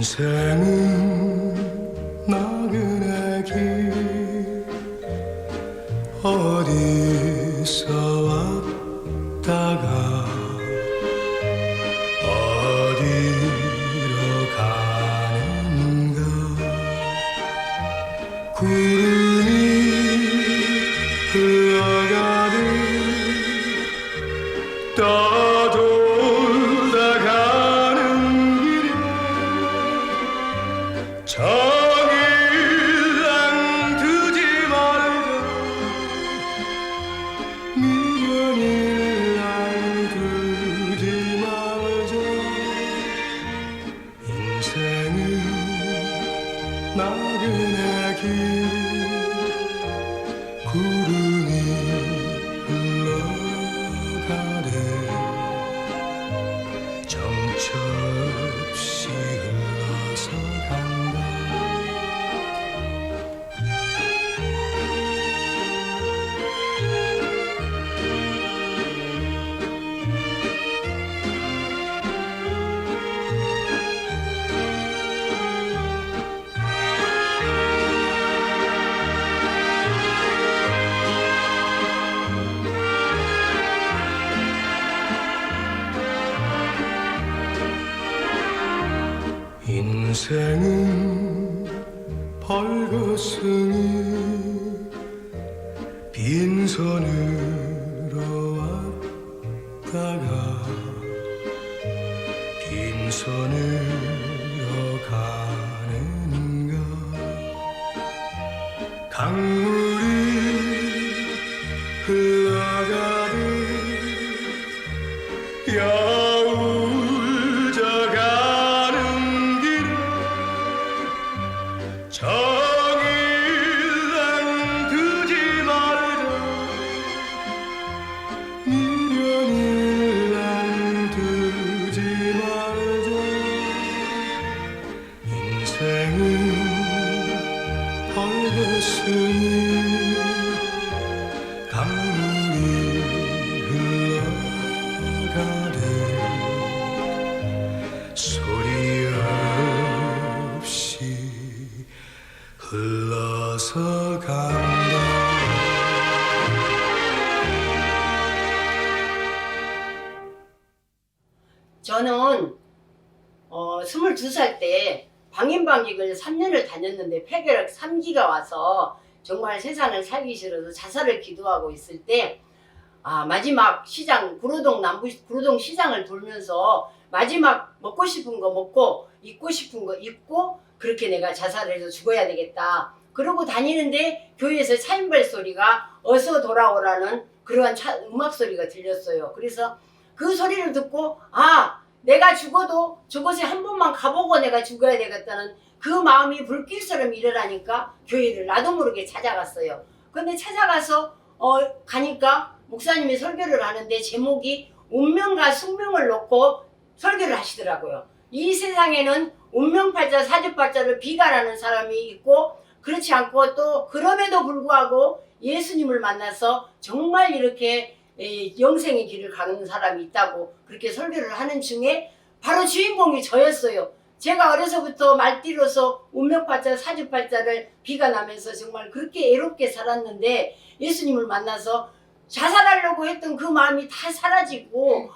인생은 여 저는 어, 22살 때 방임방직을 3년을 다녔는데 폐결핵 3기가 와서 정말 세상을 살기 싫어서 자살을 기도하고 있을 때 아, 마지막 시장 구로동 남부 구로동 시장을 돌면서 마지막 먹고 싶은 거 먹고 입고 싶은 거 입고 그렇게 내가 자살을 해서 죽어야 되겠다. 그러고 다니는데 교회에서 차인발 소리가 어서 돌아오라는 그러한 차, 음악 소리가 들렸어요. 그래서 그 소리를 듣고 아 내가 죽어도 저곳에 한 번만 가보고 내가 죽어야 되겠다는 그 마음이 불길처럼 일어나니까 교회를 나도 모르게 찾아갔어요. 근데 찾아가서 어 가니까 목사님이 설교를 하는데 제목이 운명과 숙명을 놓고 설교를 하시더라고요. 이 세상에는 운명팔자 사주팔자를 비관하는 사람이 있고 그렇지 않고 또 그럼에도 불구하고 예수님을 만나서 정말 이렇게 에, 영생의 길을 가는 사람이 있다고 그렇게 설교를 하는 중에 바로 주인공이 저였어요. 제가 어려서부터 말띠로서 운명팔자 사주팔자를 비관하면서 정말 그렇게 애롭게 살았는데 예수님을 만나서 자살하려고 했던 그 마음이 다 사라지고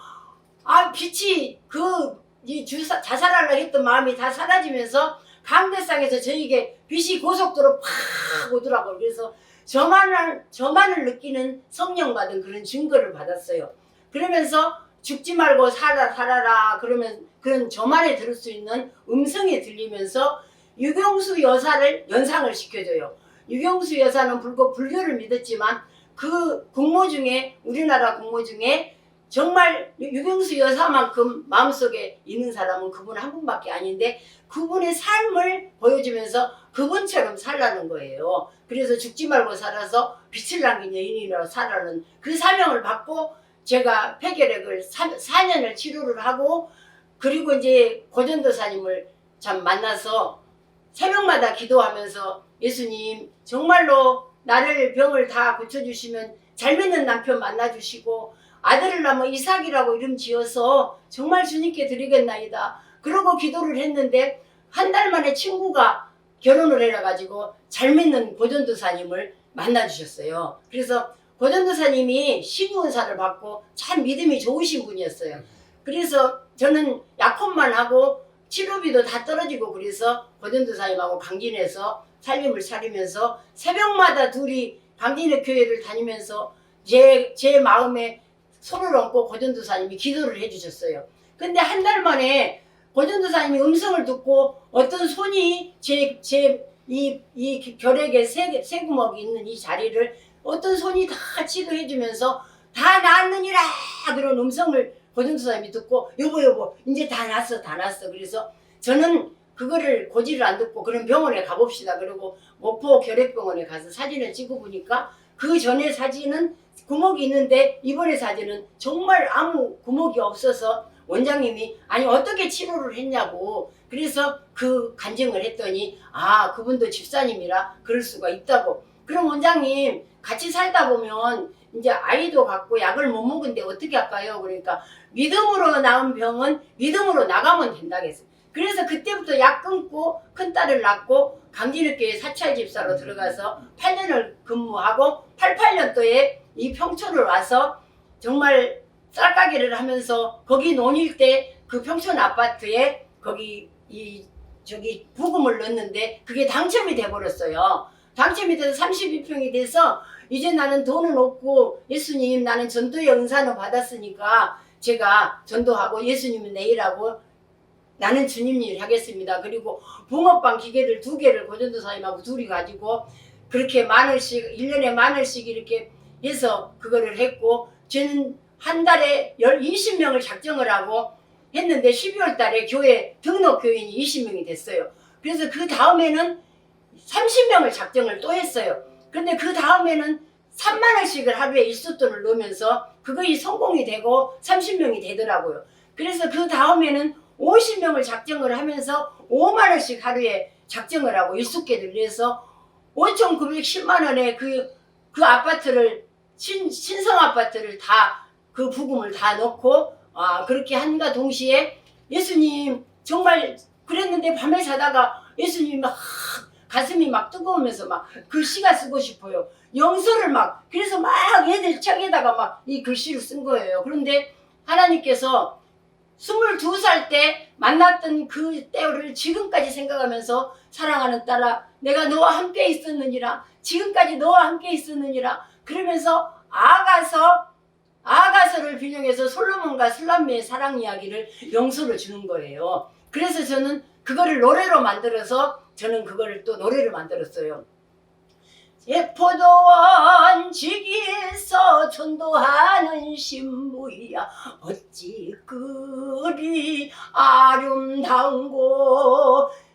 아 빛이 그 이 주사 자살하려고 했던 마음이 다 사라지면서 강대상에서 저에게 빛이 고속도로 팍 오더라고요. 그래서 저만을 저만을 느끼는 성령 받은 그런 증거를 받았어요. 그러면서 죽지 말고 살아 살아라 그러면 그런 저만에 들을 수 있는 음성이 들리면서 유경수 여사를 연상을 시켜줘요. 유경수 여사는 불교 불교를 믿었지만 그 국모 중에 우리나라 국모 중에 정말 유- 유경수 여사만큼 마음속에 있는 사람은 그분 한 분밖에 아닌데 그분의 삶을 보여주면서 그분처럼 살라는 거예요. 그래서 죽지 말고 살아서 빛을 남긴 여인이라고 살아는 그 사명을 받고 제가 폐결핵을 4년을 치료를 하고 그리고 이제 고전도사님을 참 만나서 새벽마다 기도하면서 예수님 정말로 나를 병을 다 고쳐주시면 잘 믿는 남편 만나주시고 아들을 낳으면 이삭이라고 이름 지어서 정말 주님께 드리겠나이다. 그러고 기도를 했는데 한 달 만에 친구가 결혼을 해가지고 잘 믿는 고전도사님을 만나주셨어요. 그래서 고전도사님이 신유은사를 받고 참 믿음이 좋으신 분이었어요. 그래서 저는 약혼만 하고 치료비도 다 떨어지고 그래서 고전도사님하고 강진에서 살림을 차리면서 새벽마다 둘이 강진의 교회를 다니면서 제, 제 마음에 손을 얹고 고전도사님이 기도를 해주셨어요. 근데 한 달 만에 고전도사님이 음성을 듣고 어떤 손이 제, 제, 이, 이 결핵에 세, 세 구멍이 있는 이 자리를 어떤 손이 다 치료해주면서 다 나았느니라 그런 음성을 고전도사님이 듣고 여보 여보 이제 다 났어 다 났어 그래서 저는 그거를 고지를 안 듣고 그런 병원에 가봅시다 그리고 목포 결핵병원에 가서 사진을 찍어 보니까 그 전에 사진은 구멍이 있는데 이번에 사진은 정말 아무 구멍이 없어서 원장님이 아니 어떻게 치료를 했냐고 그래서 그 간증을 했더니 아 그분도 집사님이라 그럴 수가 있다고 그럼 원장님 같이 살다 보면 이제 아이도 갖고 약을 못 먹은데 어떻게 할까요? 그러니까 믿음으로 낳은 병은 믿음으로 나가면 된다겠어요. 그래서 그때부터 약 끊고 큰 딸을 낳고 강진읍교회 사찰 집사로 들어가서 8년을 근무하고 88년도에 이 평촌을 와서 정말 쌀가게를 하면서 거기 논일 때 그 평촌 아파트에 거기 이 저기 부금을 넣었는데 그게 당첨이 돼버렸어요. 당첨이 돼서 32평이 돼서 이제 나는 돈은 없고 예수님 나는 전도의 은사는 받았으니까 제가 전도하고 예수님은 내일하고 나는 주님 일 하겠습니다. 그리고 붕어빵 기계를 두 개를 고전도 사님하고 둘이 가지고 그렇게 만원씩 1년에 만원씩 이렇게 해서 그거를 했고 저는 한 달에 열 20명을 작정을 하고 했는데 12월 달에 교회 등록 교인이 20명이 됐어요. 그래서 그 다음에는 30명을 작정을 또 했어요. 근데 그 다음에는 3만 원씩을 하루에 일수돈을 넣으면서 그것이 성공이 되고 30명이 되더라고요. 그래서 그 다음에는 50명을 작정을 하면서 5만 원씩 하루에 작정을 하고 일수께를 내서 5,910만 원에 그, 그 아파트를 신, 신성 아파트를 다 그 부금을 다 넣고 아 그렇게 한가 동시에 예수님 정말 그랬는데 밤에 자다가 예수님 막 가슴이 막 뜨거우면서 막 글씨가 쓰고 싶어요. 영서를 막 그래서 막 애들 책에다가 막 이 글씨를 쓴 거예요. 그런데 하나님께서 22살 때 만났던 그 때를 지금까지 생각하면서 사랑하는 딸아 내가 너와 함께 있었느니라 지금까지 너와 함께 있었느니라 그러면서 아가서 아가서를 빌려해서 솔로몬과 슬람미의 사랑 이야기를 영서를 주는 거예요. 그래서 저는 그거를 노래로 만들어서 저는 그거를 또 노래를 만들었어요. 예 포도원 지기에서 전도하는 신부야 어찌 그리 아름다운고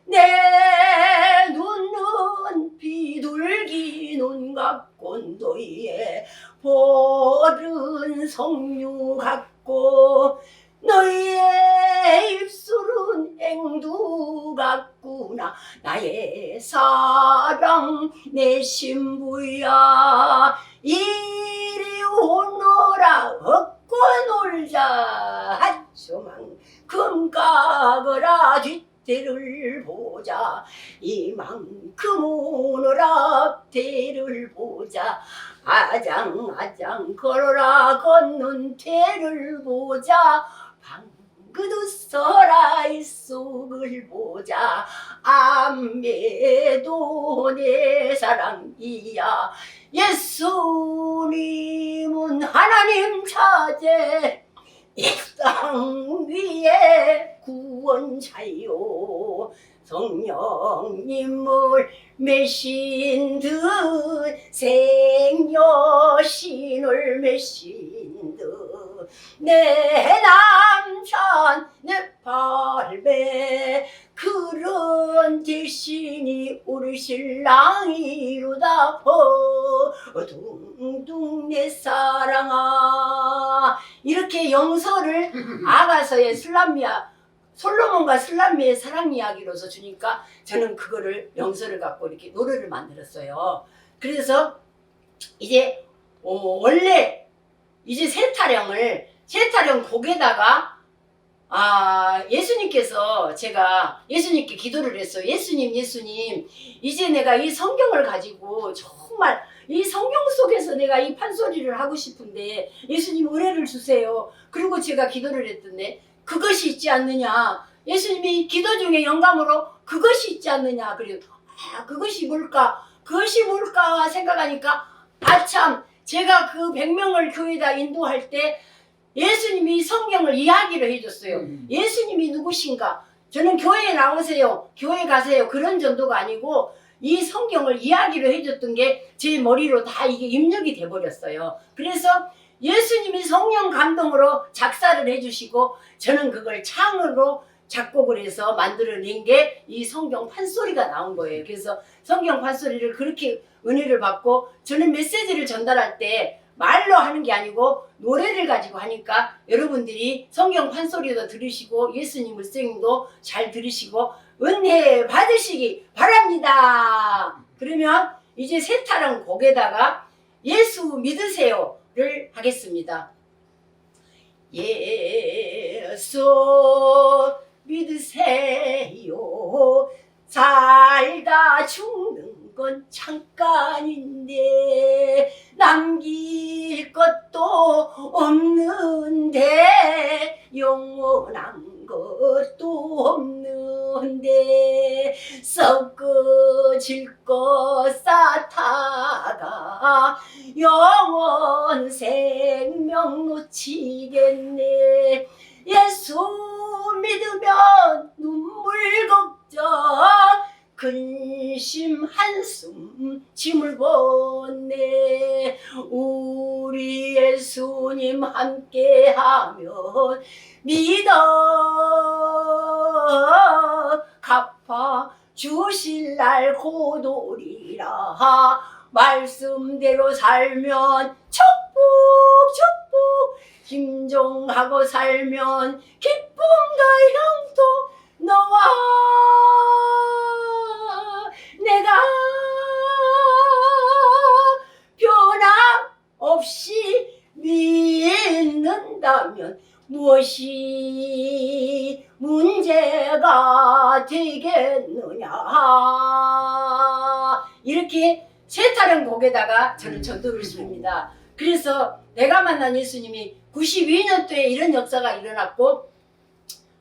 내 눈은 비둘기 눈 같고 너희의 볼은 성류 같고 너희의 입술은 앵두 같구나. 나의 사랑 내 신부야. 이리 오너라 얻고 놀자. 한수만큼 까거라 뒷대를 보자. 이만큼 오너라 앞대를 보자. 아장 아장 걸어라. 걷는 태를 보자. 방그도 서라 이 속을 보자. 암매도 내 사랑이야. 예수님은 하나님 자제. 이 땅 위에 구원자요. 성령님을 메신 듯 생여신을 메신 듯 내 남편 내 팔배 그런 대신이 우리 신랑이로다 어 둥둥 내 사랑아 이렇게 영서를 아가서의 슬람미아 솔로몬과 슬람미의 사랑 이야기로서 주니까 저는 그거를 영서를 갖고 이렇게 노래를 만들었어요. 그래서 이제 어, 원래 이제 세타령을 세타령 곡에다가 아, 예수님께서 제가 예수님께 기도를 했어요. 예수님, 예수님, 이제 내가 이 성경을 가지고 정말 이 성경 속에서 내가 이 판소리를 하고 싶은데 예수님 은혜를 주세요. 그리고 제가 기도를 했던데 그것이 있지 않느냐. 예수님이 기도 중에 영감으로 그것이 있지 않느냐. 그리고 아, 그것이 뭘까? 그것이 뭘까 생각하니까 아참 제가 그 100명을 교회에다 인도할 때 예수님이 성경을 이야기를 해줬어요. 음. 예수님이 누구신가? 저는 교회에 나오세요. 교회 가세요. 그런 정도가 아니고 이 성경을 이야기를 해줬던 게 제 머리로 다 이게 입력이 돼버렸어요. 그래서 예수님이 성령 감동으로 작사를 해주시고 저는 그걸 창으로 작곡을 해서 만들어낸 게 이 성경 판소리가 나온 거예요. 그래서 성경 판소리를 그렇게 은혜를 받고 저는 메시지를 전달할 때 말로 하는 게 아니고 노래를 가지고 하니까 여러분들이 성경 판소리도 들으시고 예수님 물생도 잘 들으시고 은혜 받으시기 바랍니다. 그러면 이제 세타령 곡에다가 예수 믿으세요를 하겠습니다. 예수 믿으세요. 건 잠깐인데 남길 것도 없는데 영원한 것도 없는데 썩어질 것 쌓다가 하면 믿어. 갚아 주실 날 고돌이라 말씀대로 살면 축복 축복 김종하고 살면 기쁨과 형 믿는다면 무엇이 문제가 되겠느냐 이렇게 세타령 곡에다가 저는 전도를 씁니다. 그래서 내가 만난 예수님이 92년도에 이런 역사가 일어났고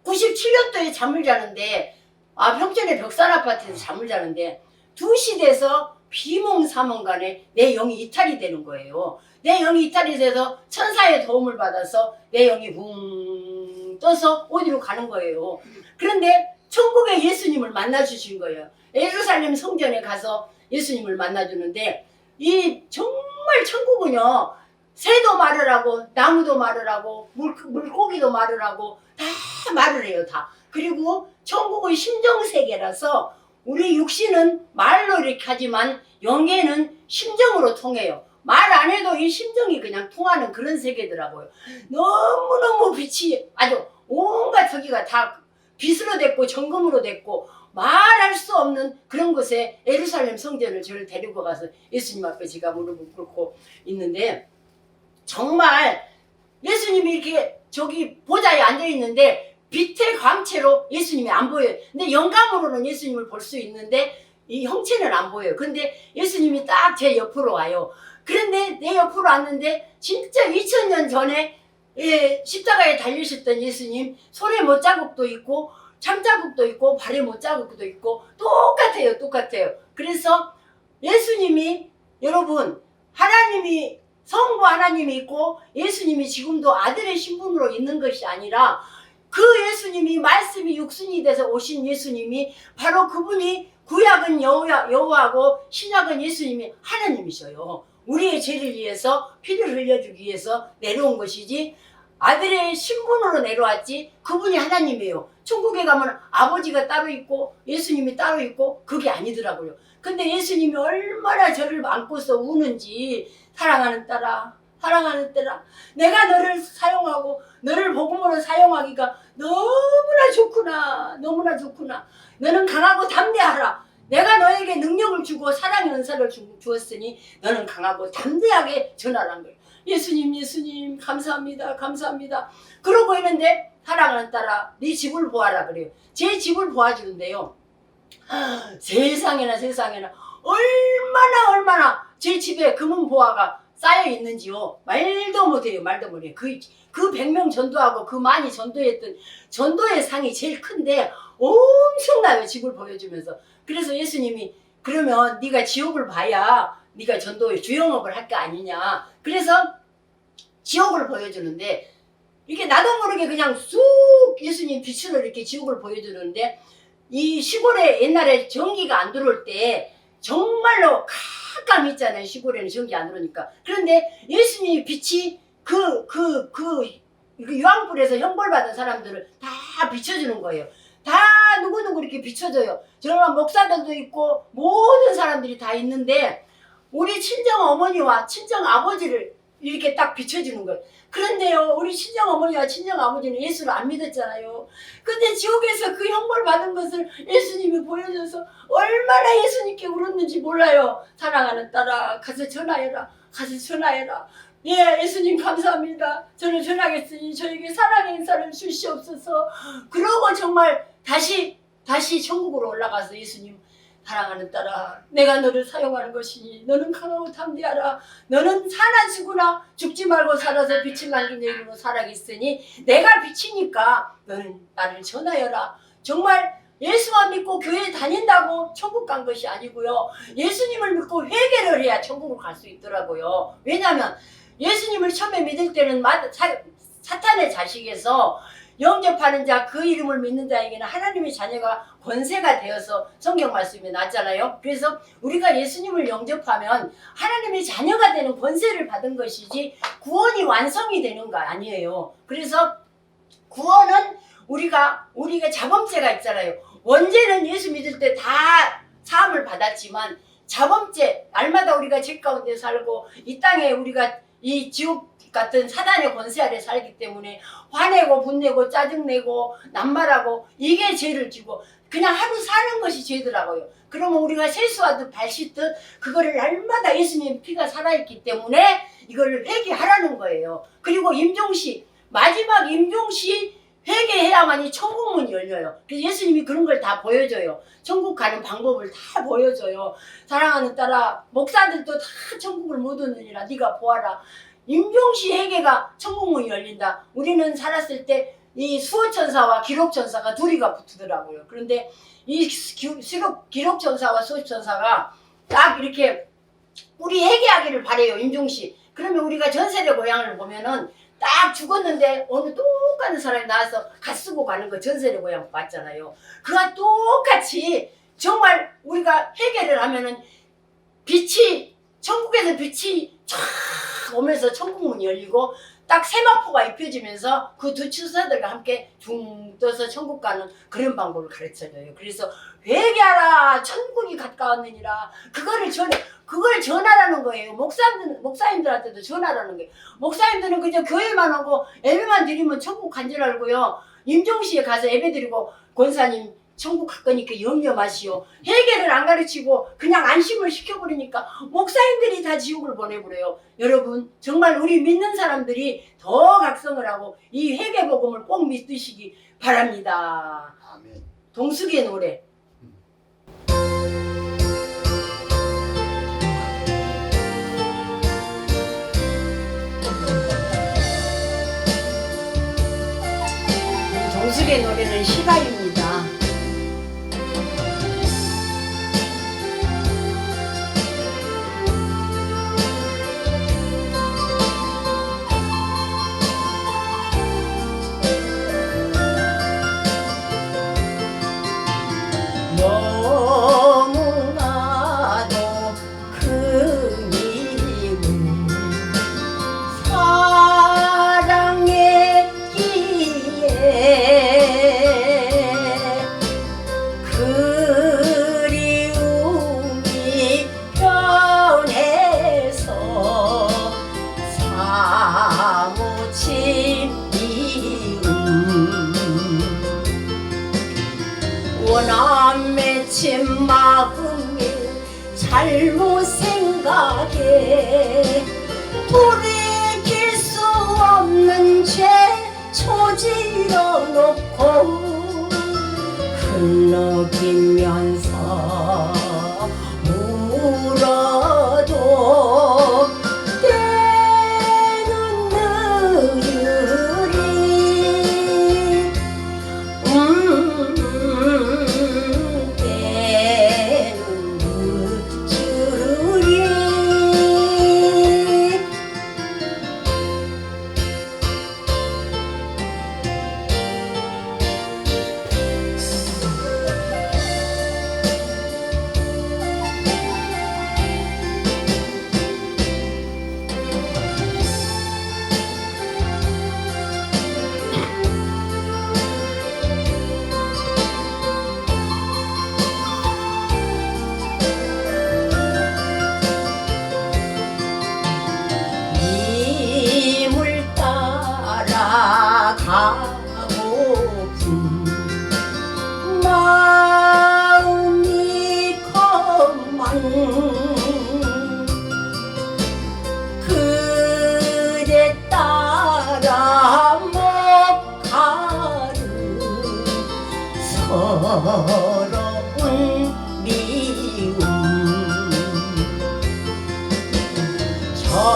97년도에 잠을 자는데 아 평촌의 벽산 아파트에서 잠을 자는데 2시 돼서 비몽사몽간에 내 영이 이탈이 되는 거예요. 내 영이 이탈이 돼서 천사의 도움을 받아서 내 영이 붕 떠서 어디로 가는 거예요. 그런데 천국에 예수님을 만나 주신 거예요. 예루살렘 성전에 가서 예수님을 만나 주는데 이 정말 천국은요. 새도 말을 하고 나무도 말을 하고 물, 물고기도 말을 하고 다 말을 해요 다. 그리고 천국은 심정 세계라서 우리 육신은 말로 이렇게 하지만 영계는 심정으로 통해요. 말 안 해도 이 심정이 그냥 통하는 그런 세계더라고요. 너무너무 빛이 아주 온갖 저기가 다 빛으로 됐고 정금으로 됐고 말할 수 없는 그런 곳에 예루살렘 성전을 저를 데리고 가서 예수님 앞에 제가 무릎을 꿇고 있는데 정말 예수님이 이렇게 저기 보좌에 앉아 있는데 빛의 광채로 예수님이 안 보여요. 근데 영감으로는 예수님을 볼 수 있는데 이 형체는 안 보여요. 근데 예수님이 딱 제 옆으로 와요. 그런데 내 옆으로 왔는데 진짜 2000년 전에 예, 십자가에 달리셨던 예수님 손에 못자국도 있고 참자국도 있고 발에 못자국도 있고 똑같아요. 똑같아요. 그래서 예수님이 여러분 하나님이 성부 하나님이 있고 예수님이 지금도 아들의 신분으로 있는 것이 아니라 그 예수님이 말씀이 육순이 돼서 오신 예수님이 바로 그분이 구약은 여호와, 여호와고 신약은 예수님이 하나님이셔요. 우리의 죄를 위해서 피를 흘려주기 위해서 내려온 것이지 아들의 신분으로 내려왔지 그분이 하나님이에요. 천국에 가면 아버지가 따로 있고 예수님이 따로 있고 그게 아니더라고요. 근데 예수님이 얼마나 저를 안고서 우는지 사랑하는 딸아 사랑하는 딸아 내가 너를 사용하고 너를 복음으로 사용하기가 너무나 좋구나 너무나 좋구나 너는 강하고 담대하라 내가 너에게 능력을 주고 사랑의 은사를 주, 주었으니 너는 강하고 담대하게 전하라는 거예요 예수님 예수님 감사합니다 감사합니다 그러고 있는데 사랑하는 딸아 네 집을 보아라 그래요. 제 집을 보아주는데요. 아, 세상에나 세상에나 얼마나 얼마나 제 집에 금은 보화가 쌓여 있는지요. 말도 못해요. 말도 못해요. 그, 그 100명 전도하고 그 많이 전도했던 전도의 상이 제일 큰데 엄청나요. 집을 보여주면서. 그래서 예수님이 그러면 네가 지옥을 봐야 네가 전도의 주영업을 할 거 아니냐. 그래서 지옥을 보여주는데 이게 나도 모르게 그냥 쑥 예수님 빛으로 이렇게 지옥을 보여주는데 이 시골에 옛날에 전기가 안 들어올 때 정말로 깜깜 있잖아요. 시골에는 전기 안 들어오니까. 그런데 예수님이 빛이 그, 그, 그, 그 유황불에서 형벌받은 사람들을 다 비춰주는 거예요. 다 누구누구 이렇게 비춰줘요. 정말 목사들도 있고 모든 사람들이 다 있는데 우리 친정 어머니와 친정 아버지를 이렇게 딱 비춰주는 거예요. 그런데요, 우리 친정 어머니와 친정 아버지는 예수를 안 믿었잖아요. 근데 지옥에서 그 형벌 받은 것을 예수님이 보여줘서 얼마나 예수님께 울었는지 몰라요. 사랑하는 딸아, 가서 전화해라. 가서 전화해라. 예, 예수님 감사합니다. 저는 전하겠으니 저에게 사랑의 인사를 주시옵소서. 그러고 정말 다시 다시 천국으로 올라가서 예수님 사랑하는 딸아, 내가 너를 사용하는 것이니 너는 강하고 담대하라. 너는 사나지구나 죽지 말고 살아서 빛을 남긴 얘기로 살아겠으니 내가 빛이니까 너는 나를 전하여라. 정말 예수만 믿고 교회 다닌다고 천국 간 것이 아니고요. 예수님을 믿고 회개를 해야 천국을 갈 수 있더라고요. 왜냐하면 예수님을 처음에 믿을 때는 사탄의 자식에서 영접하는 자 그 이름을 믿는 자에게는 하나님의 자녀가 권세가 되어서 성경 말씀에 나왔잖아요. 그래서 우리가 예수님을 영접하면 하나님의 자녀가 되는 권세를 받은 것이지 구원이 완성이 되는 거 아니에요. 그래서 구원은 우리가 우리가 자범죄가 있잖아요. 원죄는 예수 믿을 때 다 사함을 받았지만 자범죄 날마다 우리가 죄 가운데 살고 이 땅에 우리가 이 지옥 같은 사단의 권세 아래 살기 때문에 화내고 분내고 짜증내고 남말하고 이게 죄를 지고 그냥 하루 사는 것이 죄더라고요. 그러면 우리가 세수하듯 발 씻듯 그거를 날마다 예수님 피가 살아있기 때문에 이거를 회개하라는 거예요. 그리고 임종시 마지막 임종시 회개해야만이 천국 문이 열려요. 그래서 예수님이 그런 걸 다 보여줘요. 천국 가는 방법을 다 보여줘요. 사랑하는 딸아, 목사들도 다 천국을 못 얻느니라 네가 보아라. 임종시 회개가 천국 문이 열린다. 우리는 살았을 때 이 수호천사와 기록천사가 둘이가 붙더라고요. 그런데 이 기록천사와 수호천사가 딱 이렇게 우리 회개하기를 바래요. 임종시. 그러면 우리가 전세대 고향을 보면은 딱 죽었는데 어느 똑같은 사람이 나와서 갓 쓰고 가는 거 전세대 고향 봤잖아요. 그와 똑같이 정말 우리가 회개를 하면은 빛이 천국에서 빛이 쫙 오면서 천국문이 열리고 딱 세마포가 입혀지면서 그두 추사들과 함께 둥 떠서 천국 가는 그런 방법을 가르쳐줘요. 그래서 회개하라 천국이 가까웠느니라 그거를 전해 그걸 전하라는 거예요. 목사님들 목사님들한테도 전하라는 거예요. 목사님들은 그저 교회만 오고 예배만 드리면 천국 간 줄 알고요. 임종시에 가서 예배 드리고 권사님 천국 갈 거니까 염려 마시오. 회개를 안 가르치고 그냥 안심을 시켜버리니까 목사님들이 다 지옥을 보내버려요. 여러분 정말 우리 믿는 사람들이 더 각성을 하고 이 회개 복음을 꼭 믿으시기 바랍니다. 아멘. 동숙의 노래. 이 동숙의 노래는 시가입니다. 돌이킬 수 없는 죄초 질러 놓고 흘러기면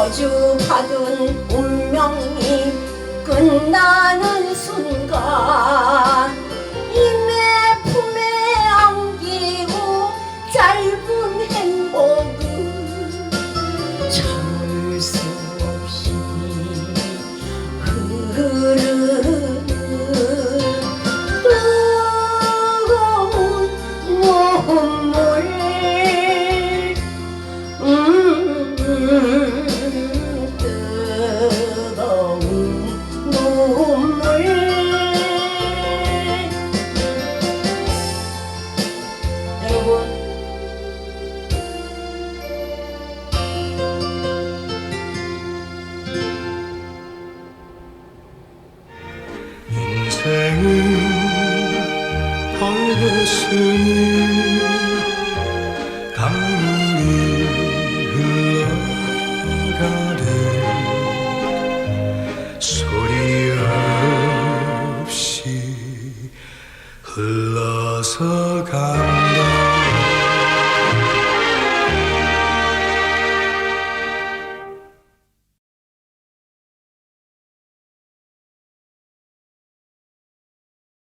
저주받은 운명이 끝나는 순간